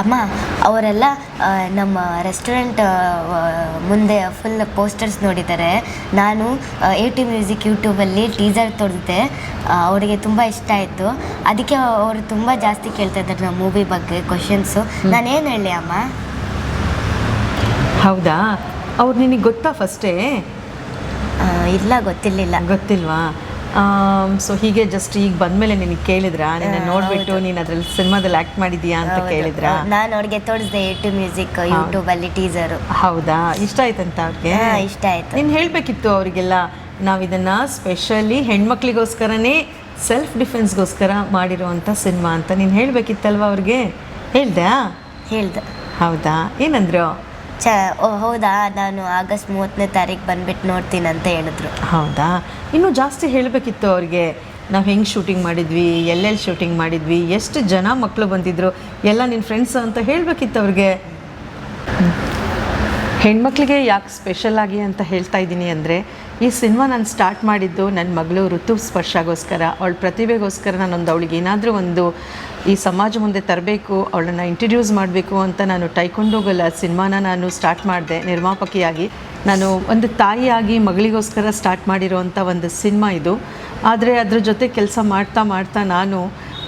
ಅಮ್ಮ ಅವರೆಲ್ಲ ನಮ್ಮ ರೆಸ್ಟೋರೆಂಟ್ ಮುಂದೆ ಫುಲ್ ಪೋಸ್ಟರ್ಸ್ ನೋಡಿದ್ದಾರೆ. ನಾನು ಎ ಟಿ ಮ್ಯೂಸಿಕ್ ಯೂಟ್ಯೂಬಲ್ಲಿ ಟೀಸರ್ ತೋರಿಸಿದೆ ಅವರಿಗೆ ತುಂಬ ಇಷ್ಟ ಆಯಿತು. ಅದಕ್ಕೆ ಅವರು ತುಂಬ ಜಾಸ್ತಿ ಕೇಳ್ತಾ ಇದ್ದಾರೆ ನಮ್ಮ ಮೂವಿ ಬಗ್ಗೆ ಕ್ವಶನ್ಸು ನಾನೇನು ಹೇಳಿ ಅಮ್ಮ? ಹೌದಾ? ಅವ್ರು ನಿನಗೆ ಗೊತ್ತಾ ಫಸ್ಟೇ? ಆ, ಇಲ್ಲ ಗೊತ್ತಿರಲಿಲ್ಲ. ಗೊತ್ತಿಲ್ವಾ? ಸೊ ಹೀಗೆ ಜಸ್ಟ್ ಈಗ ಬಂದಮೇಲೆ ನಿನಗೆ ಕೇಳಿದ್ರಾ? ನಿನ್ನ ನೋಡ್ಬಿಟ್ಟು ನೀನು ಅದ್ರಲ್ಲಿ ಸಿನಿಮಾದಲ್ಲಿ ಆ್ಯಕ್ಟ್ ಮಾಡಿದೀಯಾ ಅಂತ ಕೇಳಿದ್ರಾ? ನಾನು ಅವ್ರಿಗೆ ತೋರಿಸಿದೆ ಎ ಟು ಮ್ಯೂಸಿಕ್ ಯೂಟ್ಯೂಬಲ್ಲಿ ಟೀಸರು ಹೌದಾ? ಇಷ್ಟ ಆಯ್ತಂತ ಅವ್ರಿಗೆ? ಇಷ್ಟ ಆಯ್ತು. ನೀನು ಹೇಳಬೇಕಿತ್ತು ಅವರಿಗೆಲ್ಲ. ನಾವು ಇದನ್ನು ಸ್ಪೆಷಲಿ ಹೆಣ್ಮಕ್ಳಿಗೋಸ್ಕರನೇ ಸೆಲ್ಫ್ ಡಿಫೆನ್ಸ್ಗೋಸ್ಕರ ಮಾಡಿರುವಂಥ ಸಿನಿಮಾ ಅಂತ ನೀನು ಹೇಳಬೇಕಿತ್ತಲ್ವ ಅವ್ರಿಗೆ? ಹೇಳ್ದಾ? ಹೇಳ್ದೆ. ಹೌದಾ? ಏನಂದ್ರು? ಚ ಹೌದಾ? ನಾನು ಆಗಸ್ಟ್ ಮೂವತ್ತನೇ ತಾರೀಕು ಬಂದ್ಬಿಟ್ಟು ನೋಡ್ತೀನಿ ಅಂತ ಹೇಳಿದ್ರು. ಹೌದಾ? ಇನ್ನೂ ಜಾಸ್ತಿ ಹೇಳಬೇಕಿತ್ತು ಅವ್ರಿಗೆ. ನಾವು ಹೆಂಗೆ ಶೂಟಿಂಗ್ ಮಾಡಿದ್ವಿ ಎಲ್ಲೆಲ್ಲಿ ಶೂಟಿಂಗ್ ಮಾಡಿದ್ವಿ, ಎಷ್ಟು ಜನ ಮಕ್ಕಳು ಬಂದಿದ್ರು, ಎಲ್ಲ ನಿನ್ನ ಫ್ರೆಂಡ್ಸ್ ಅಂತ ಹೇಳಬೇಕಿತ್ತು ಅವ್ರಿಗೆ. ಹೆಣ್ಮಕ್ಳಿಗೆ ಯಾಕೆ ಸ್ಪೆಷಲ್ ಆಗಿ ಅಂತ ಹೇಳ್ತಾ ಇದ್ದೀನಿ ಅಂದರೆ ಈ ಸಿನಿಮಾ ನಾನು ಸ್ಟಾರ್ಟ್ ಮಾಡಿದ್ದು ನನ್ನ ಮಗಳು ಋತು ಸ್ಪರ್ಶಗೋಸ್ಕರ. ಅವಳ ಪ್ರತಿಭೆಗೋಸ್ಕರ ನಾನೊಂದು ಅವಳಿಗೆ ಏನಾದರೂ ಒಂದು ಈ ಸಮಾಜ ಮುಂದೆ ತರಬೇಕು, ಅವಳನ್ನು ಇಂಟ್ರಡ್ಯೂಸ್ ಮಾಡಬೇಕು ಅಂತ ನಾನು ಟೈಕೊಂಡೋಗಲ್ಲ. ಸಿನಿಮಾನ ನಾನು ಸ್ಟಾರ್ಟ್ ಮಾಡಿದೆ. ನಿರ್ಮಾಪಕಿಯಾಗಿ ನಾನು ಒಂದು ತಾಯಿಯಾಗಿ ಮಗಳಿಗೋಸ್ಕರ ಸ್ಟಾರ್ಟ್ ಮಾಡಿರೋವಂಥ ಒಂದು ಸಿನಿಮಾ ಇದು. ಆದರೆ ಅದ್ರ ಜೊತೆ ಕೆಲಸ ಮಾಡ್ತಾ ಮಾಡ್ತಾ ನಾನು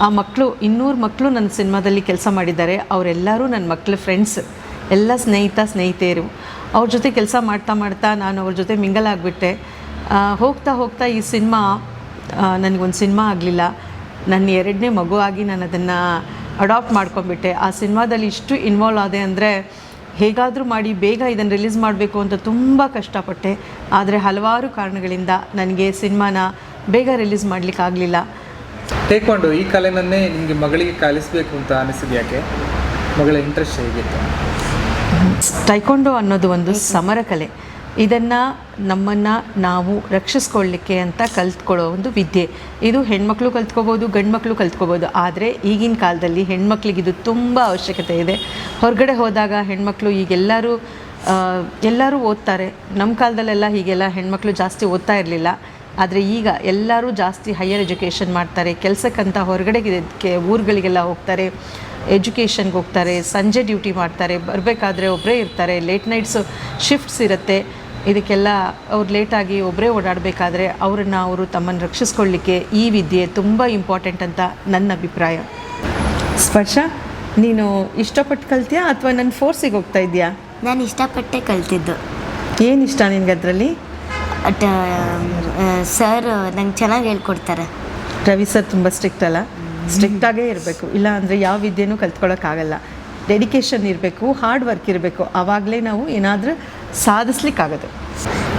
ಆ ಮಕ್ಕಳು ಇನ್ನೂರು ಮಕ್ಕಳು ನನ್ನ ಸಿನಿಮಾದಲ್ಲಿ ಕೆಲಸ ಮಾಡಿದ್ದಾರೆ. ಅವರೆಲ್ಲರೂ ನನ್ನ ಮಕ್ಕಳ ಫ್ರೆಂಡ್ಸ್ ಎಲ್ಲ ಸ್ನೇಹಿತ, ಸ್ನೇಹಿತೆಯರು. ಅವ್ರ ಜೊತೆ ಕೆಲಸ ಮಾಡ್ತಾ ಮಾಡ್ತಾ ನಾನು ಅವ್ರ ಜೊತೆ ಮಿಂಗಲ್ ಆಗಿಬಿಟ್ಟೆ. ಹೋಗ್ತಾ ಹೋಗ್ತಾ ಈ ಸಿನಿಮಾ ನನಗೊಂದು ಸಿನಿಮಾ ಆಗಲಿಲ್ಲ. ನನ್ನ ಎರಡನೇ ಮಗು ಆಗಿ ನಾನು ಅದನ್ನು ಅಡಾಪ್ಟ್ ಮಾಡ್ಕೊಂಡ್ಬಿಟ್ಟೆ. ಆ ಸಿನಿಮಾದಲ್ಲಿ ಇಷ್ಟು ಇನ್ವಾಲ್ವ್ ಆದೆ ಅಂದರೆ ಹೇಗಾದರೂ ಮಾಡಿ ಬೇಗ ಇದನ್ನು ರಿಲೀಸ್ ಮಾಡಬೇಕು ಅಂತ ತುಂಬ ಕಷ್ಟಪಟ್ಟೆ. ಆದರೆ ಹಲವಾರು ಕಾರಣಗಳಿಂದ ನನಗೆ ಸಿನಿಮಾನ ಬೇಗ ರಿಲೀಸ್ ಮಾಡಲಿಕ್ಕಾಗಲಿಲ್ಲ ಟೇಕ್ಕೊಂಡು ಈ ಕಲೆನನ್ನೇ ನಿಮಗೆ ಮಗಳಿಗೆ ಕಲಿಸಬೇಕು ಅಂತ ಅನಿಸಿದ್ಯಾಕೆ ಮಗಳ ಇಂಟ್ರೆಸ್ಟ್ ಹೇಗಿತ್ತು? ಟೈಕೊಂಡೋ ಅನ್ನೋದು ಒಂದು ಸಮರ ಕಲೆ ಇದನ್ನು ನಮ್ಮನ್ನು ನಾವು ರಕ್ಷಿಸ್ಕೊಳ್ಳಿಕ್ಕೆ ಅಂತ ಕಲ್ತ್ಕೊಳ್ಳೋ ಒಂದು ವಿದ್ಯೆ. ಇದು ಹೆಣ್ಮಕ್ಳು ಕಲ್ತ್ಕೋಬೋದು, ಗಂಡ್ಮಕ್ಳು ಕಲ್ತ್ಕೋಬೋದು. ಆದರೆ ಈಗಿನ ಕಾಲದಲ್ಲಿ ಹೆಣ್ಮಕ್ಳಿಗೆ ಇದು ತುಂಬ ಅವಶ್ಯಕತೆ ಇದೆ. ಹೊರಗಡೆ ಹೋದಾಗ ಹೆಣ್ಮಕ್ಳು ಈಗೆಲ್ಲರೂ ಎಲ್ಲರೂ ಓದ್ತಾರೆ. ನಮ್ಮ ಕಾಲದಲ್ಲೆಲ್ಲ ಹೀಗೆಲ್ಲ ಹೆಣ್ಮಕ್ಳು ಜಾಸ್ತಿ ಓದ್ತಾ ಇರಲಿಲ್ಲ. ಆದರೆ ಈಗ ಎಲ್ಲರೂ ಜಾಸ್ತಿ ಹೈಯರ್ ಎಜುಕೇಷನ್ ಮಾಡ್ತಾರೆ. ಕೆಲಸಕ್ಕಂತ ಹೊರಗಡೆಗೆ ಊರುಗಳಿಗೆಲ್ಲ ಹೋಗ್ತಾರೆ. ಎಜುಕೇಷನ್ಗೆ ಹೋಗ್ತಾರೆ ಸಂಜೆ ಡ್ಯೂಟಿ ಮಾಡ್ತಾರೆ ಬರಬೇಕಾದ್ರೆ ಒಬ್ಬರೇ ಇರ್ತಾರೆ ಲೇಟ್ ನೈಟ್ಸು ಶಿಫ್ಟ್ಸ್ ಇರುತ್ತೆ. ಇದಕ್ಕೆಲ್ಲ ಅವ್ರು ಲೇಟಾಗಿ ಒಬ್ಬರೇ ಓಡಾಡಬೇಕಾದ್ರೆ ಅವರನ್ನು ಅವರು ತಮ್ಮನ್ನು ರಕ್ಷಿಸ್ಕೊಳ್ಳಿಕ್ಕೆ ಈ ವಿದ್ಯೆ ತುಂಬ ಇಂಪಾರ್ಟೆಂಟ್ ಅಂತ ನನ್ನ ಅಭಿಪ್ರಾಯ. ಸ್ಪರ್ಶ ನೀನು ಇಷ್ಟಪಟ್ಟು ಕಲ್ತೀಯಾ ಅಥವಾ ನನ್ನ ಫೋರ್ಸಿಗೆ ಹೋಗ್ತಾ ಇದೆಯಾ? ನಾನು ಇಷ್ಟಪಟ್ಟೆ ಕಲ್ತಿದ್ದು. ಏನು ಇಷ್ಟ ನಿನಗೆ ಅದರಲ್ಲಿ? ಬಟ್ ಸರ್ ನಂಗೆ ಚೆನ್ನಾಗಿ ಹೇಳ್ಕೊಡ್ತಾರೆ. ರವಿ ಸರ್ ತುಂಬ ಸ್ಟ್ರಿಕ್ಟ್ ಅಲ್ಲ? ಸ್ಟ್ರಿಕ್ಟಾಗೇ ಇರಬೇಕು. ಇಲ್ಲ ಅಂದರೆ ಯಾವ ವಿದ್ಯೆನೂ ಕಲ್ತ್ಕೊಳ್ಳೋಕ್ಕಾಗಲ್ಲ ಡೆಡಿಕೇಶನ್ ಇರಬೇಕು ಹಾರ್ಡ್ ವರ್ಕ್ ಇರಬೇಕು. ಆವಾಗಲೇ ನಾವು ಏನಾದರೂ ಸಾಧಿಸ್ಲಿಕ್ಕಾಗೋದು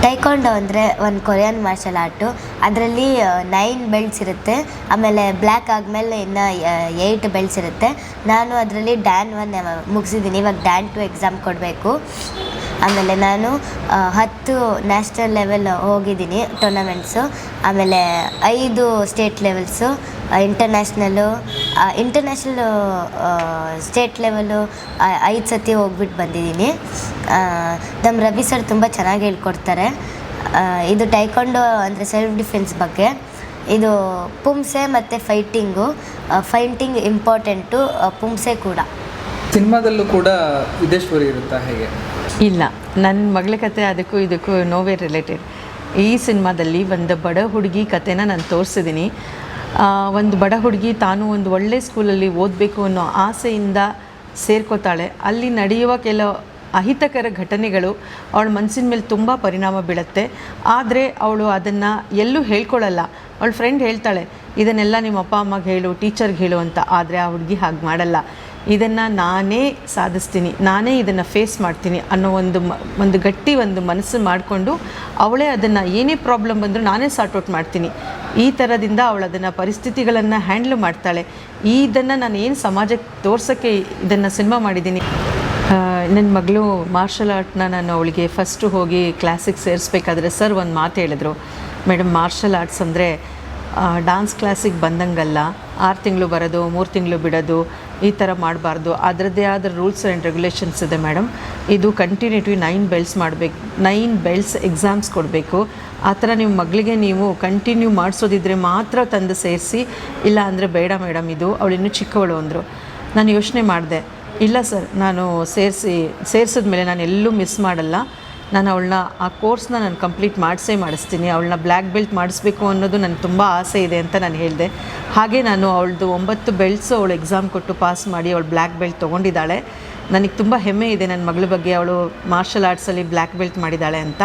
ಟೈಕೊಂಡೋ ಅಂದರೆ ಒಂದು ಕೊರಿಯನ್ ಮಾರ್ಷಲ್ ಆರ್ಟು ಅದರಲ್ಲಿ ನೈನ್ ಬೆಲ್ಟ್ಸ್ ಇರುತ್ತೆ. ಆಮೇಲೆ ಬ್ಲ್ಯಾಕ್ ಆದಮೇಲೆ ಇನ್ನು ಏಯ್ಟ್ ಬೆಲ್ಟ್ಸ್ ಇರುತ್ತೆ. ನಾನು ಅದರಲ್ಲಿ ಡ್ಯಾನ್ ಒನ್ ಮುಗಿಸಿದ್ದೀನಿ ಇವಾಗ ಡ್ಯಾನ್ ಟು ಎಕ್ಸಾಮ್ ಕೊಡಬೇಕು. ಆಮೇಲೆ ನಾನು ಹತ್ತು ನ್ಯಾಷನಲ್ ಲೆವೆಲ್ ಹೋಗಿದ್ದೀನಿ ಟೂರ್ನಮೆಂಟ್ಸು ಆಮೇಲೆ ಐದು state levels international international state level ಐದು ಸತಿ ಹೋಗ್ಬಿಟ್ಟು ಬಂದಿದ್ದೀನಿ. ನಮ್ಮ ರವಿ ಸರ್ ತುಂಬ ಚೆನ್ನಾಗಿ ಹೇಳ್ಕೊಡ್ತಾರೆ. ಇದು ಟೈಕೊಂಡು ಅಂದರೆ ಸೆಲ್ಫ್ ಡಿಫೆನ್ಸ್ ಬಗ್ಗೆ. ಇದು ಪುಂಸೆ ಮತ್ತು ಫೈಟಿಂಗು ಫೈಟಿಂಗ್ ಇಂಪಾರ್ಟೆಂಟು ಪುಂಸೆ ಕೂಡ. ಸಿನಿಮಾದಲ್ಲೂ ಕೂಡ ಇರುತ್ತಾ ಹೇಗೆ? ಇಲ್ಲ ನನ್ನ ಮಗಳ ಕತೆ ಅದಕ್ಕೂ ಇದಕ್ಕೂ ನೋವೇ ರಿಲೇಟೆಡ್ ಈ ಸಿನಿಮಾದಲ್ಲಿ ಒಂದು ಬಡ ಹುಡುಗಿ ಕತೆನ ನಾನು ತೋರಿಸಿದ್ದೀನಿ ಒಂದು ಬಡ ಹುಡುಗಿ ತಾನು ಒಂದು ಒಳ್ಳೆ ಸ್ಕೂಲಲ್ಲಿ ಓದಬೇಕು ಅನ್ನೋ ಆಸೆಯಿಂದ ಸೇರ್ಕೋತಾಳೆ. ಅಲ್ಲಿ ನಡೆಯುವ ಕೆಲವು ಅಹಿತಕರ ಘಟನೆಗಳು ಅವಳ ಮನಸ್ಸಿನ ಮೇಲೆ ತುಂಬ ಪರಿಣಾಮ ಬೀಳುತ್ತೆ. ಆದರೆ ಅವಳು ಅದನ್ನು ಎಲ್ಲೂ ಹೇಳ್ಕೊಳ್ಳಲ್ಲ ಅವಳ ಫ್ರೆಂಡ್ ಹೇಳ್ತಾಳೆ, ಇದನ್ನೆಲ್ಲ ನಿಮ್ಮ ಅಪ್ಪ ಅಮ್ಮಗೆ ಹೇಳು ಟೀಚರ್ಗೆ ಹೇಳು ಅಂತ. ಆದರೆ ಆ ಹುಡುಗಿ ಹಾಗೆ ಮಾಡಲ್ಲ. ಇದನ್ನು ನಾನೇ ಸಾಧಿಸ್ತೀನಿ, ನಾನೇ ಇದನ್ನು ಫೇಸ್ ಮಾಡ್ತೀನಿ ಅನ್ನೋ ಒಂದು ಒಂದು ಗಟ್ಟಿ ಒಂದು ಮನಸ್ಸು ಮಾಡಿಕೊಂಡು ಅವಳೇ ಅದನ್ನು ಏನೇ ಪ್ರಾಬ್ಲಮ್ ಬಂದರೂ ನಾನೇ ಸಾರ್ಟ್ ಔಟ್ ಮಾಡ್ತೀನಿ. ಈ ಥರದಿಂದ ಅವಳು ಅದನ್ನು ಪರಿಸ್ಥಿತಿಗಳನ್ನು ಹ್ಯಾಂಡ್ಲ್ ಮಾಡ್ತಾಳೆ. ಇದನ್ನು ನಾನು ಏನು ಸಮಾಜಕ್ಕೆ ತೋರ್ಸೋಕ್ಕೆ ಇದನ್ನು ಸಿನಿಮಾ ಮಾಡಿದ್ದೀನಿ. ನನ್ನ ಮಗಳು ಮಾರ್ಷಲ್ ಆರ್ಟ್ನ ನಾನು ಅವಳಿಗೆ ಫಸ್ಟು ಹೋಗಿ ಕ್ಲಾಸಿಗೆ ಸೇರಿಸ್ಬೇಕಾದ್ರೆ ಸರ್ ಒಂದು ಮಾತು ಹೇಳಿದ್ರು. ಮೇಡಮ್ ಮಾರ್ಷಲ್ ಆರ್ಟ್ಸ್ ಅಂದರೆ ಡಾನ್ಸ್ ಕ್ಲಾಸಿಗೆ ಬಂದಂಗಲ್ಲ. ಆರು ತಿಂಗಳು ಬರೋದು, ಮೂರು ತಿಂಗಳು ಬಿಡೋದು ಈ ಥರ ಮಾಡಬಾರ್ದು. ಅದರದ್ದೇ ಆದ ರೂಲ್ಸ್ ಆ್ಯಂಡ್ ರೆಗ್ಯುಲೇಷನ್ಸ್ ಇದೆ ಮೇಡಮ್ ಇದು ಕಂಟಿನ್ಯೂಟಿ ನೈನ್ ಬೆಲ್ಸ್ ಮಾಡಬೇಕು. ನೈನ್ ಬೆಲ್ಸ್ ಎಕ್ಸಾಮ್ಸ್ ಕೊಡಬೇಕು. ಆ ಥರ ನಿಮ್ಮ ಮಗಳಿಗೆ ನೀವು ಕಂಟಿನ್ಯೂ ಮಾಡಿಸೋದಿದ್ರೆ ಮಾತ್ರ ತಂದು ಸೇರಿಸಿ, ಇಲ್ಲ ಅಂದರೆ ಬೇಡ ಮೇಡಮ್ ಇದು. ಅವಳು ಇನ್ನೂ ಚಿಕ್ಕವಳು ಅಂದರು. ನಾನು ಯೋಚನೆ ಮಾಡಿದೆ. ಇಲ್ಲ ಸರ್, ನಾನು ಸೇರಿಸಿ ಮೇಲೆ ನಾನು ಎಲ್ಲೂ ಮಿಸ್ ಮಾಡಲ್ಲ. ನಾನು ಅವಳನ್ನ ಆ ಕೋರ್ಸ್ನ ನಾನು ಕಂಪ್ಲೀಟ್ ಮಾಡಿಸೇ ಮಾಡಿಸ್ತೀನಿ, ಅವಳನ್ನ ಬ್ಲ್ಯಾಕ್ ಬೆಲ್ಟ್ ಮಾಡಿಸ್ಬೇಕು ಅನ್ನೋದು ನನಗೆ ತುಂಬ ಆಸೆ ಇದೆ ಅಂತ ನಾನು ಹೇಳಿದೆ. ಹಾಗೆ ನಾನು ಅವಳದು ಒಂಬತ್ತು ಬೆಲ್ಟ್ಸು ಅವಳು ಎಕ್ಸಾಮ್ ಕೊಟ್ಟು ಪಾಸ್ ಮಾಡಿ ಅವಳು ಬ್ಲ್ಯಾಕ್ ಬೆಲ್ಟ್ ತೊಗೊಂಡಿದ್ದಾಳೆ. ನನಗೆ ತುಂಬ ಹೆಮ್ಮೆ ಇದೆ ನನ್ನ ಮಗಳ ಬಗ್ಗೆ, ಅವಳು ಮಾರ್ಷಲ್ ಆರ್ಟ್ಸಲ್ಲಿ ಬ್ಲ್ಯಾಕ್ ಬೆಲ್ಟ್ ಮಾಡಿದ್ದಾಳೆ ಅಂತ.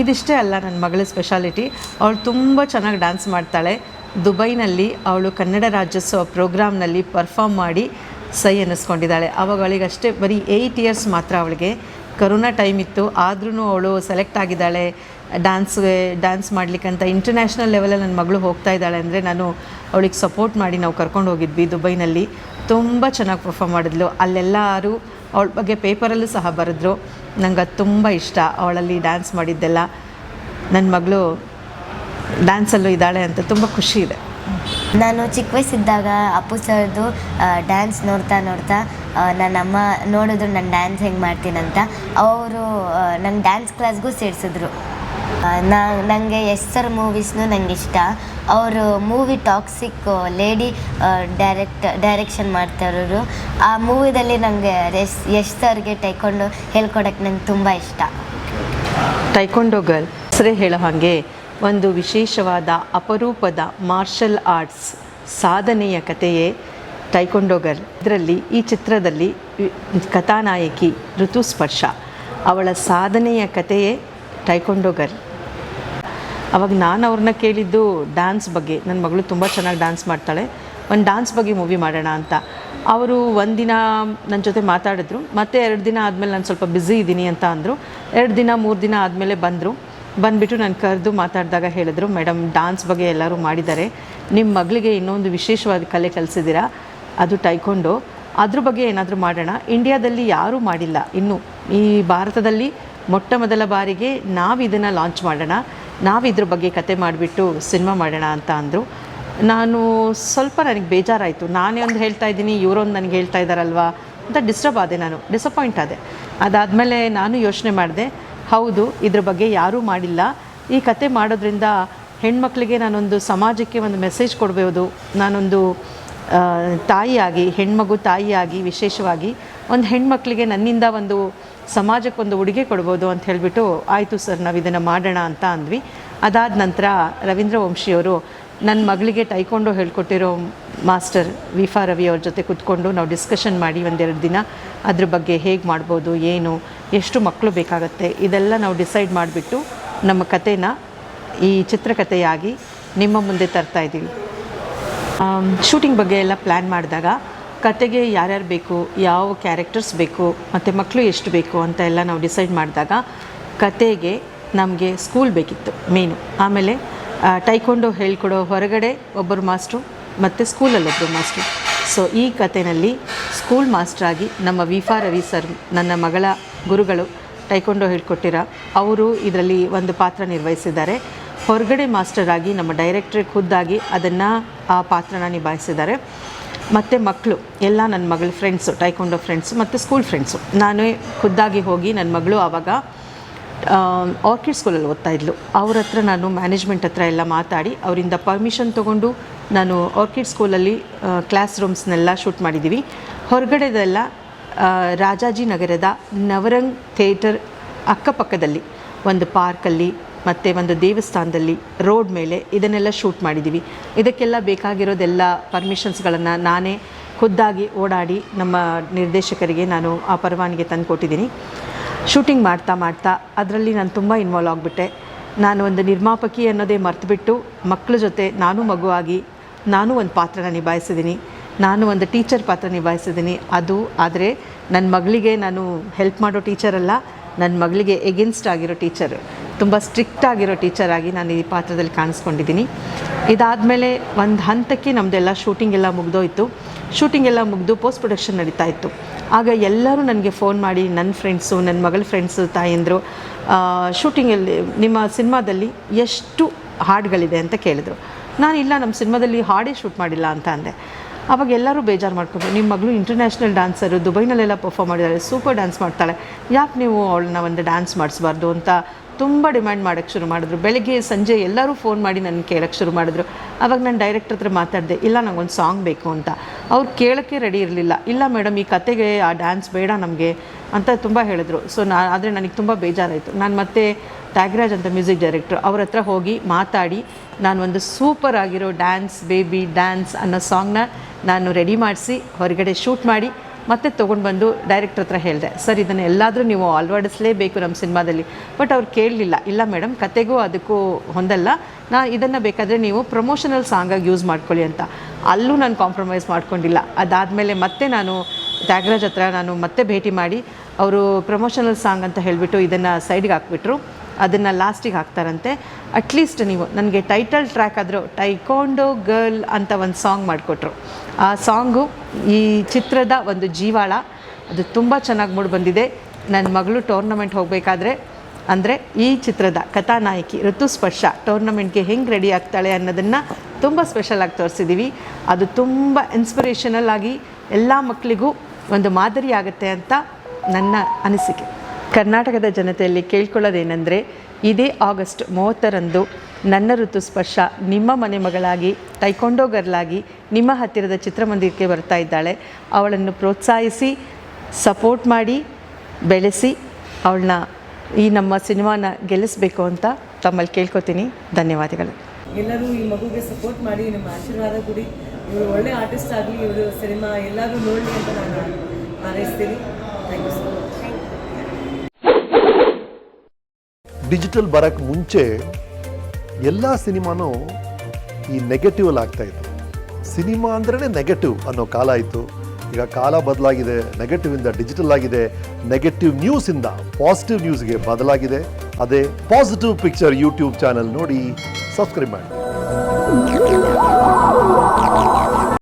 ಇದಿಷ್ಟೇ ಅಲ್ಲ ನನ್ನ ಮಗಳ ಸ್ಪೆಷಾಲಿಟಿ ಅವಳು ತುಂಬ ಚೆನ್ನಾಗಿ ಡ್ಯಾನ್ಸ್ ಮಾಡ್ತಾಳೆ. ದುಬೈನಲ್ಲಿ ಅವಳು ಕನ್ನಡ ರಾಜ್ಯೋತ್ಸವ ಪ್ರೋಗ್ರಾಮ್ನಲ್ಲಿ ಪರ್ಫಾಮ್ ಮಾಡಿ ಸೈ ಅನ್ನಿಸ್ಕೊಂಡಿದ್ದಾಳೆ ಅವಳಿಗೆ ಅವಳಿಗಷ್ಟೇ ಬರೀ ಏಯ್ಟ್ ಇಯರ್ಸ್ ಮಾತ್ರ ಅವಳಿಗೆ. ಕರೋನಾ ಟೈಮ್ ಇತ್ತು ಆದ್ರೂ ಅವಳು ಸೆಲೆಕ್ಟ್ ಆಗಿದ್ದಾಳೆ ಡ್ಯಾನ್ಸ್ಗೆ ಡ್ಯಾನ್ಸ್ ಮಾಡಲಿಕ್ಕಂತ ಇಂಟರ್ನ್ಯಾಷನಲ್ ಲೆವೆಲಲ್ಲಿ ನನ್ನ ಮಗಳು ಹೋಗ್ತಾ ಇದ್ದಾಳೆ ಅಂದರೆ ನಾನು ಅವಳಿಗೆ ಸಪೋರ್ಟ್ ಮಾಡಿ ನಾವು ಕರ್ಕೊಂಡು ಹೋಗಿದ್ವಿ ದುಬೈನಲ್ಲಿ. ತುಂಬ ಚೆನ್ನಾಗಿ ಪರ್ಫಾರ್ಮ್ ಮಾಡಿದ್ಲು. ಅಲ್ಲೆಲ್ಲರೂ ಅವಳ ಬಗ್ಗೆ ಪೇಪರಲ್ಲೂ ಸಹ ಬರೆದ್ರು. ನಂಗೆ ಅದು ತುಂಬ ಇಷ್ಟ. ಅವಳಲ್ಲಿ ಡ್ಯಾನ್ಸ್ ಮಾಡಿದ್ದೆಲ್ಲ. ನನ್ನ ಮಗಳು ಡ್ಯಾನ್ಸಲ್ಲೂ ಇದ್ದಾಳೆ ಅಂತ ತುಂಬ ಖುಷಿ ಇದೆ. ನಾನು ಚಿಕ್ಕ ವಯಸ್ಸಿದ್ದಾಗ ಅಪ್ಪು ಸರ್ದು ಡ್ಯಾನ್ಸ್ ನೋಡ್ತಾ ನೋಡ್ತಾ ನನ್ನಮ್ಮ ನೋಡಿದ್ರು ನಾನು ಡ್ಯಾನ್ಸ್ ಹೆಂಗೆ ಮಾಡ್ತೀನಂತ. ಅವರು ನಂಗೆ ಡ್ಯಾನ್ಸ್ ಕ್ಲಾಸ್ಗೂ ಸೇರಿಸಿದ್ರು. ನಾ ನನಗೆ ಎಸ್ ಸರ್ ಮೂವೀಸ್ನು ನಂಗೆ ಇಷ್ಟ. ಅವರು movie toxic lady direct direction ಮಾಡ್ತಾ ಇರೋರು. ಆ ಮೂವಿದಲ್ಲಿ ನನಗೆ ಎಸ್ ಯಶ್ ಸರ್ಗೆ ಟೈಕೊಂಡು ಹೇಳ್ಕೊಡಕ್ಕೆ ನಂಗೆ ತುಂಬ ಇಷ್ಟ. ಟೈಕೊಂಡು ಗರ್ಲ್ ಸರಿ ಹೇಳೋ ಹಾಗೆ ಒಂದು ವಿಶೇಷವಾದ ಅಪರೂಪದ ಮಾರ್ಷಲ್ ಆರ್ಟ್ಸ್ ಸಾಧನೆಯ ಕಥೆಯೇ ಟೈಕೊಂಡೋಗರ್. ಇದರಲ್ಲಿ ಈ ಚಿತ್ರದಲ್ಲಿ ಕಥಾನಾಯಕಿ ಋತುಸ್ಪರ್ಶ. ಅವಳ ಸಾಧನೆಯ ಕಥೆಯೇ ಟೈಕೊಂಡೋಗರ್. ಅವಾಗ ನಾನು ಅವ್ರನ್ನ ಕೇಳಿದ್ದು ಡ್ಯಾನ್ಸ್ ಬಗ್ಗೆ. ನನ್ನ ಮಗಳು ತುಂಬ ಚೆನ್ನಾಗಿ ಡ್ಯಾನ್ಸ್ ಮಾಡ್ತಾಳೆ. ಒಂದು ಡ್ಯಾನ್ಸ್ ಬಗ್ಗೆ ಮೂವಿ ಮಾಡೋಣ ಅಂತ. ಅವರು ಒಂದಿನ ನನ್ನ ಜೊತೆ ಮಾತಾಡಿದ್ರು. ಮತ್ತೆ ಎರಡು ದಿನ ಆದಮೇಲೆ ನಾನು ಸ್ವಲ್ಪ ಬ್ಯುಸಿ ಇದ್ದೀನಿ ಅಂತ ಅಂದರು. ಎರಡು ದಿನ, ಮೂರು ದಿನ ಆದಮೇಲೆ ಬಂದರು. ಬಂದುಬಿಟ್ಟು ನಾನು ಕರೆದು ಮಾತಾಡಿದಾಗ ಹೇಳಿದ್ರು ಮೇಡಮ್ ಡ್ಯಾನ್ಸ್ ಬಗ್ಗೆ ಎಲ್ಲರೂ ಮಾಡಿದ್ದಾರೆ. ನಿಮ್ಮ ಮಗಳಿಗೆ ಇನ್ನೊಂದು ವಿಶೇಷವಾದ ಕಲೆ ಕಲಿಸಿದ್ದೀರಾ? ಅದು ಟೈಕೊಂಡು ಅದ್ರ ಬಗ್ಗೆ ಏನಾದರೂ ಮಾಡೋಣ. ಇಂಡಿಯಾದಲ್ಲಿ ಯಾರೂ ಮಾಡಿಲ್ಲ. ಇನ್ನು ಈ ಭಾರತದಲ್ಲಿ ಮೊಟ್ಟ ಮೊದಲ ಬಾರಿಗೆ ನಾವು ಇದನ್ನು ಲಾಂಚ್ ಮಾಡೋಣ. ನಾವು ಇದ್ರ ಬಗ್ಗೆ ಕತೆ ಮಾಡಿಬಿಟ್ಟು ಸಿನಿಮಾ ಮಾಡೋಣ ಅಂತ ಅಂದರು. ನಾನು ಸ್ವಲ್ಪ ನನಗೆ ಬೇಜಾರಾಯಿತು. ನಾನೇ ಒಂದು ಹೇಳ್ತಾ ಇದ್ದೀನಿ, ಇವರೊಂದು ನನಗೆ ಹೇಳ್ತಾ ಇದ್ದಾರಲ್ವಾ ಅಂತ ಡಿಸ್ಟರ್ಬ್ ಆದೆ ನಾನು. ಡಿಸಪಾಯಿಂಟ್ ಆದೆ. ಅದಾದಮೇಲೆ ನಾನು ಯೋಚನೆ ಮಾಡಿದೆ. ಹೌದು, ಇದ್ರ ಬಗ್ಗೆ ಯಾರೂ ಮಾಡಿಲ್ಲ. ಈ ಕತೆ ಮಾಡೋದ್ರಿಂದ ಹೆಣ್ಮಕ್ಳಿಗೆ ನಾನೊಂದು ಸಮಾಜಕ್ಕೆ ಒಂದು ಮೆಸೇಜ್ ಕೊಡ್ಬೋದು. ನಾನೊಂದು ತಾಯಿಯಾಗಿ, ಹೆಣ್ಮಗು ತಾಯಿಯಾಗಿ, ವಿಶೇಷವಾಗಿ ಒಂದು ಹೆಣ್ಮಕ್ಳಿಗೆ ನನ್ನಿಂದ ಒಂದು ಸಮಾಜಕ್ಕೊಂದು ಉಡುಗೆ ಕೊಡ್ಬೋದು ಅಂತ ಹೇಳಿಬಿಟ್ಟು ಆಯಿತು ಸರ್, ನಾವು ಇದನ್ನು ಮಾಡೋಣ ಅಂತ ಅಂದ್ವಿ. ಅದಾದ ನಂತರ ರವೀಂದ್ರ ವಂಶಿಯವರು ನನ್ನ ಮಗಳಿಗೆ ಟೈಕೊಂಡು ಹೇಳ್ಕೊಟ್ಟಿರೋ ಮಾಸ್ಟರ್ ವಿಫಾ ರವಿ ಅವ್ರ ಜೊತೆ ಕೂತ್ಕೊಂಡು ನಾವು ಡಿಸ್ಕಷನ್ ಮಾಡಿ ಒಂದೆರಡು ದಿನ ಅದ್ರ ಬಗ್ಗೆ ಹೇಗೆ ಮಾಡ್ಬೋದು, ಏನು ಎಷ್ಟು ಮಕ್ಕಳು ಬೇಕಾಗುತ್ತೆ? ಇದೆಲ್ಲ ನಾವು ಡಿಸೈಡ್ ಮಾಡಿಬಿಟ್ಟು ನಮ್ಮ ಕಥೆನ ಈ ಚಿತ್ರಕಥೆಯಾಗಿ ನಿಮ್ಮ ಮುಂದೆ ತರ್ತಾ ಇದ್ದೀವಿ. ಶೂಟಿಂಗ್ ಬಗ್ಗೆ ಎಲ್ಲ ಪ್ಲ್ಯಾನ್ ಮಾಡಿದಾಗ ಕತೆಗೆ ಯಾರ್ಯಾರು ಬೇಕು, ಯಾವ ಕ್ಯಾರೆಕ್ಟರ್ಸ್ ಬೇಕು, ಮತ್ತು ಮಕ್ಕಳು ಎಷ್ಟು ಬೇಕು ಅಂತ ಎಲ್ಲ ನಾವು ಡಿಸೈಡ್ ಮಾಡಿದಾಗ ಕತೆಗೆ ನಮಗೆ ಸ್ಕೂಲ್ ಬೇಕಿತ್ತು ಮೇನು ಆಮೇಲೆ ಟೈಕೊಂಡು ಹೇಳ್ಕೊಡೋ ಹೊರಗಡೆ ಒಬ್ಬರು ಮಾಸ್ಟ್ರು ಮತ್ತು ಸ್ಕೂಲಲ್ಲಿ ಒಬ್ಬರು ಮಾಸ್ಟ್ರು ಸೊ ಈ ಕಥೆನಲ್ಲಿ ಸ್ಕೂಲ್ ಮಾಸ್ಟ್ರಾಗಿ ನಮ್ಮ ವಿಫಾ ರವಿ ಸರ್ ನನ್ನ ಮಗಳ ಗುರುಗಳು ಟೈಕೊಂಡೋ ಹೇಳ್ಕೊಟ್ಟಿರ, ಅವರು ಇದರಲ್ಲಿ ಒಂದು ಪಾತ್ರ ನಿರ್ವಹಿಸಿದ್ದಾರೆ. ಹೊರಗಡೆ ಮಾಸ್ಟರ್ ಆಗಿ, ನಮ್ಮ ಡೈರೆಕ್ಟ್ರಿ ಖುದ್ದಾಗಿ ಅದನ್ನು ಆ ಪಾತ್ರನ ನಿಭಾಯಿಸಿದ್ದಾರೆ. ಮತ್ತು ಮಕ್ಕಳು, ಎಲ್ಲ ನನ್ನ ಮಗಳ ಫ್ರೆಂಡ್ಸು ಟೈಕೊಂಡೋ ಫ್ರೆಂಡ್ಸು ಮತ್ತು ಸ್ಕೂಲ್ ಫ್ರೆಂಡ್ಸು ನಾನೇ ಖುದ್ದಾಗಿ ಹೋಗಿ ನನ್ನ ಮಗಳು ಆವಾಗ ಆರ್ಕಿಡ್ ಸ್ಕೂಲಲ್ಲಿ ಓದ್ತಾ ಇದ್ಲು. ಅವ್ರ ಹತ್ರ ನಾನು ಮ್ಯಾನೇಜ್ಮೆಂಟ್ ಹತ್ರ ಎಲ್ಲ ಮಾತಾಡಿ, ಅವರಿಂದ ಪರ್ಮಿಷನ್ ತೊಗೊಂಡು ನಾನು ಆರ್ಕಿಡ್ ಸ್ಕೂಲಲ್ಲಿ ಕ್ಲಾಸ್ ರೂಮ್ಸ್ನೆಲ್ಲ ಶೂಟ್ ಮಾಡಿದ್ದೀವಿ. ಹೊರಗಡೆದೆಲ್ಲ ರಾಜಾಜಿನಗರದ ನವರಂಗ್ ಥಿಯೇಟರ್ ಅಕ್ಕಪಕ್ಕದಲ್ಲಿ ಒಂದು ಪಾರ್ಕಲ್ಲಿ ಮತ್ತು ಒಂದು ದೇವಸ್ಥಾನದಲ್ಲಿ ರೋಡ್ ಮೇಲೆ ಇದನ್ನೆಲ್ಲ ಶೂಟ್ ಮಾಡಿದ್ದೀವಿ. ಇದಕ್ಕೆಲ್ಲ ಬೇಕಾಗಿರೋದೆಲ್ಲ ಪರ್ಮಿಷನ್ಸ್ಗಳನ್ನು ನಾನೇ ಖುದ್ದಾಗಿ ಓಡಾಡಿ ನಮ್ಮ ನಿರ್ದೇಶಕರಿಗೆ ನಾನು ಆ ಪರವಾನಿಗೆ ತಂದು ಕೊಟ್ಟಿದ್ದೀನಿ. ಶೂಟಿಂಗ್ ಮಾಡ್ತಾ ಮಾಡ್ತಾ ಅದರಲ್ಲಿ ನಾನು ತುಂಬ ಇನ್ವಾಲ್ವ್ ಆಗಿಬಿಟ್ಟೆ. ನಾನು ಒಂದು ನಿರ್ಮಾಪಕಿ ಅನ್ನೋದೇ ಮರ್ತುಬಿಟ್ಟು ಮಕ್ಕಳ ಜೊತೆ ನಾನು ಮಗುವಾಗಿ ನಾನು ಒಂದು ಪಾತ್ರನ ನಿಭಾಯಿಸಿದ್ದೀನಿ. ನಾನು ಒಂದು ಟೀಚರ್ ಪಾತ್ರ ನಿಭಾಯಿಸಿದ್ದೀನಿ. ಅದು ಆದರೆ ನನ್ನ ಮಗಳಿಗೆ ನಾನು ಹೆಲ್ಪ್ ಮಾಡೋ ಟೀಚರ್ ಅಲ್ಲ. ನನ್ನ ಮಗಳಿಗೆ ಎಗೇನ್ಸ್ಟ್ ಆಗಿರೋ ಟೀಚರ್ ತುಂಬ ಸ್ಟ್ರಿಕ್ಟ್ ಆಗಿರೋ ಟೀಚರ್ ಆಗಿ ನಾನು ಈ ಪಾತ್ರದಲ್ಲಿ ಕಾಣಿಸ್ಕೊಂಡಿದ್ದೀನಿ. ಇದಾದಮೇಲೆ ಒಂದು ಹಂತಕ್ಕೆ ನಮ್ಮದೆಲ್ಲ ಶೂಟಿಂಗ್ ಎಲ್ಲ ಮುಗ್ದೋಯ್ತು. ಶೂಟಿಂಗ್ ಎಲ್ಲ ಮುಗಿದು ಪೋಸ್ಟ್ ಪ್ರೊಡಕ್ಷನ್ ನಡೀತಾ ಇತ್ತು. ಆಗ ಎಲ್ಲರೂ ನನಗೆ ಫೋನ್ ಮಾಡಿ ನನ್ನ ಫ್ರೆಂಡ್ಸು ನನ್ನ ಮಗಳ ಫ್ರೆಂಡ್ಸು ತಾಯಂದರು ಶೂಟಿಂಗಲ್ಲಿ ನಿಮ್ಮ ಸಿನಿಮಾದಲ್ಲಿ ಎಷ್ಟು ಹಾಡುಗಳಿದೆ ಅಂತ ಕೇಳಿದ್ರು. ನಾನು ಇಲ್ಲ ನಮ್ಮ ಸಿನಿಮಾದಲ್ಲಿ ಹಾಡೇ ಶೂಟ್ ಮಾಡಿಲ್ಲ ಅಂತ ಅಂದೆ. ಅವಾಗ ಎಲ್ಲರೂ ಬೇಜಾರು ಮಾಡ್ಕೊಂಡ್ರು. ನಿಮ್ಮ ಮಗಳು ಇಂಟರ್ನ್ಯಾಷನಲ್ ಡ್ಯಾನ್ಸರು ದುಬೈನಲ್ಲೆಲ್ಲ ಪರ್ಫಾರ್ಮ್ ಮಾಡಿದ್ದಾರೆ ಸೂಪರ್ ಡ್ಯಾನ್ಸ್ ಮಾಡ್ತಾಳೆ. ಯಾಕೆ ನೀವು ಅವಳನ್ನ ಒಂದು ಡ್ಯಾನ್ಸ್ ಮಾಡಿಸ್ಬಾರ್ದು ಅಂತ ತುಂಬ ಡಿಮ್ಯಾಂಡ್ ಮಾಡೋಕ್ಕೆ ಶುರು ಮಾಡಿದ್ರು. ಬೆಳಗ್ಗೆ, ಸಂಜೆ ಎಲ್ಲರೂ ಫೋನ್ ಮಾಡಿ ನನ್ನ ಕೇಳೋಕ್ಕೆ ಶುರು ಮಾಡಿದ್ರು. ಅವಾಗ ನಾನು ಡೈರೆಕ್ಟರ್ ಹತ್ರ ಮಾತಾಡಿದೆ, ಇಲ್ಲ, ನಂಗೊಂದು ಸಾಂಗ್ ಬೇಕು ಅಂತ. ಅವ್ರು ಕೇಳೋಕ್ಕೆ ರೆಡಿ ಇರಲಿಲ್ಲ. ಇಲ್ಲ ಮೇಡಮ್ ಈ ಕತೆಗೆ, ಆ ಡ್ಯಾನ್ಸ್ ಬೇಡ ನಮಗೆ, ಅಂತ ತುಂಬ ಹೇಳಿದ್ರು. ಸೊ ನಾ, ಆದರೆ ನನಗೆ ತುಂಬ ಬೇಜಾರಾಯಿತು. ನಾನು ಮತ್ತೆ ತ್ಯಾಗರಾಜ್ ಅಂತ ಮ್ಯೂಸಿಕ್ ಡೈರೆಕ್ಟ್ರು ಅವ್ರ ಹತ್ರ ಹೋಗಿ ಮಾತಾಡಿ ನಾನು ಒಂದು ಸೂಪರ್ ಆಗಿರೋ ಡ್ಯಾನ್ಸ್ ಬೇಬಿ ಡ್ಯಾನ್ಸ್ ಅನ್ನೋ ಸಾಂಗ್ನ ನಾನು ರೆಡಿ ಮಾಡಿಸಿ ಹೊರಗಡೆ ಶೂಟ್ ಮಾಡಿ ಮತ್ತೆ ತೊಗೊಂಡು ಬಂದು ಡೈರೆಕ್ಟ್ರ್ ಹತ್ರ ಹೇಳಿದೆ, ಸರ್ ಇದನ್ನು ಎಲ್ಲಾದರೂ ನೀವು ಅಳವಡಿಸಲೇಬೇಕು ನಮ್ಮ ಸಿನಿಮಾದಲ್ಲಿ. ಬಟ್ ಅವ್ರು ಕೇಳಲಿಲ್ಲ. ಇಲ್ಲ ಮೇಡಮ್ ಕತೆಗೂ ಅದಕ್ಕೂ ಹೊಂದಲ್ಲ. ನಾ ಇದನ್ನು ಬೇಕಾದರೆ ನೀವು ಪ್ರಮೋಷನಲ್ ಸಾಂಗಾಗಿ ಯೂಸ್ ಮಾಡ್ಕೊಳ್ಳಿ ಅಂತ. ಅಲ್ಲೂ ನಾನು ಕಾಂಪ್ರಮೈಸ್ ಮಾಡ್ಕೊಂಡಿಲ್ಲ. ಅದಾದಮೇಲೆ ಮತ್ತೆ ನಾನು ತ್ಯಾಗರಾಜ್ ಹತ್ರ ನಾನು ಮತ್ತೆ ಭೇಟಿ ಮಾಡಿ, ಅವರು ಪ್ರಮೋಷನಲ್ ಸಾಂಗ್ ಅಂತ ಹೇಳಿಬಿಟ್ಟು ಇದನ್ನು ಸೈಡ್ಗೆ ಹಾಕ್ಬಿಟ್ರು. ಅದನ್ನು ಲಾಸ್ಟಿಗೆ ಹಾಕ್ತಾರಂತೆ. ಅಟ್ಲೀಸ್ಟ್ ನೀವು, ನನಗೆ ಟೈಟಲ್ ಟ್ರ್ಯಾಕ್ ಆದರೂ ಟೈಕೋಂಡೋ ಗರ್ಲ್ ಅಂತ ಒಂದು ಸಾಂಗ್ ಮಾಡಿಕೊಟ್ರು. ಆ ಸಾಂಗು ಈ ಚಿತ್ರದ ಒಂದು ಜೀವಾಳ, ಅದು ತುಂಬ ಚೆನ್ನಾಗಿ ಮೂಡಿ ಬಂದಿದೆ. ನನ್ನ ಮಗಳು ಟೂರ್ನಮೆಂಟ್ ಹೋಗಬೇಕಾದ್ರೆ, ಅಂದರೆ ಈ ಚಿತ್ರದ ಕಥಾನಾಯಕಿ ಋತುಸ್ಪರ್ಶ ಟೋರ್ನಮೆಂಟ್ಗೆ ಹೆಂಗೆ ರೆಡಿ ಆಗ್ತಾಳೆ ಅನ್ನೋದನ್ನು ತುಂಬ ಸ್ಪೆಷಲಾಗಿ ತೋರಿಸಿದ್ದೀವಿ ಅದು ತುಂಬ ಇನ್ಸ್ಪಿರೇಷನಲ್ ಆಗಿ ಎಲ್ಲ ಮಕ್ಕಳಿಗೂ ಒಂದು ಮಾದರಿ ಆಗುತ್ತೆ ಅಂತ ನನ್ನ ಅನಿಸಿಕೆ. ಕರ್ನಾಟಕದ ಜನತೆಯಲ್ಲಿ ಕೇಳ್ಕೊಳ್ಳೋದೇನೆಂದರೆ, ಇದೇ ಆಗಸ್ಟ್ ಮೂವತ್ತರಂದು ನನ್ನ ಋತು ಸ್ಪರ್ಶ ನಿಮ್ಮ ಮನೆ ಮಗಳಾಗಿ ಟೈಕೊಂಡೋ ಗರ್ಲಾಗಿ ನಿಮ್ಮ ಹತ್ತಿರದ ಚಿತ್ರಮಂದಿರಕ್ಕೆ ಬರ್ತಾ ಇದ್ದಾಳೆ. ಅವಳನ್ನು ಪ್ರೋತ್ಸಾಹಿಸಿ, ಸಪೋರ್ಟ್ ಮಾಡಿ, ಬೆಳೆಸಿ, ಅವಳನ್ನ ಈ ನಮ್ಮ ಸಿನಿಮಾನ ಗೆಲ್ಲಿಸಬೇಕು ಅಂತ ತಮ್ಮಲ್ಲಿ ಕೇಳ್ಕೊತೀನಿ. ಧನ್ಯವಾದಗಳು. ಎಲ್ಲರೂ ಈ ಮಗುಗೆ ಸಪೋರ್ಟ್ ಮಾಡಿ, ನಿಮ್ಮ ಆಶೀರ್ವಾದ ಕೊಡಿ. ಇವರು ಒಳ್ಳೆ ಆರ್ಟಿಸ್ಟ್ ಆಗಲಿ, ಇವರು ಸಿನಿಮಾ ಎಲ್ಲರೂ ನೋಡಲಿ ಅಂತ ನಾನು ಹಾರೈಸ್ತೀನಿ thank you so much digital ಬರೋಕ್ಕೆ ಮುಂಚೆ ಎಲ್ಲ ಸಿನಿಮಾನೂ ಈ ನೆಗೆಟಿವಲ್ಲಿ ಆಗ್ತಾ ಇತ್ತು. ಸಿನಿಮಾ ಅಂದ್ರೇ ನೆಗೆಟಿವ್ ಅನ್ನೋ ಕಾಲ ಇತ್ತು. ಈಗ ಕಾಲ ಬದಲಾಗಿದೆ ನೆಗೆಟಿವ್ ಇಂದ ಡಿಜಿಟಲ್ ಆಗಿದೆ ನೆಗೆಟಿವ್ ನ್ಯೂಸ್ ಇಂದ ಪಾಸಿಟಿವ್ ನ್ಯೂಸ್ಗೆ ಬದಲಾಗಿದೆ. ಅದೇ ಪಾಸಿಟಿವ್ ಪಿಕ್ಚರ್ ಯೂಟ್ಯೂಬ್ ಚಾನಲ್ ನೋಡಿ ಸಬ್ಸ್ಕ್ರೈಬ್ ಮಾಡಿ.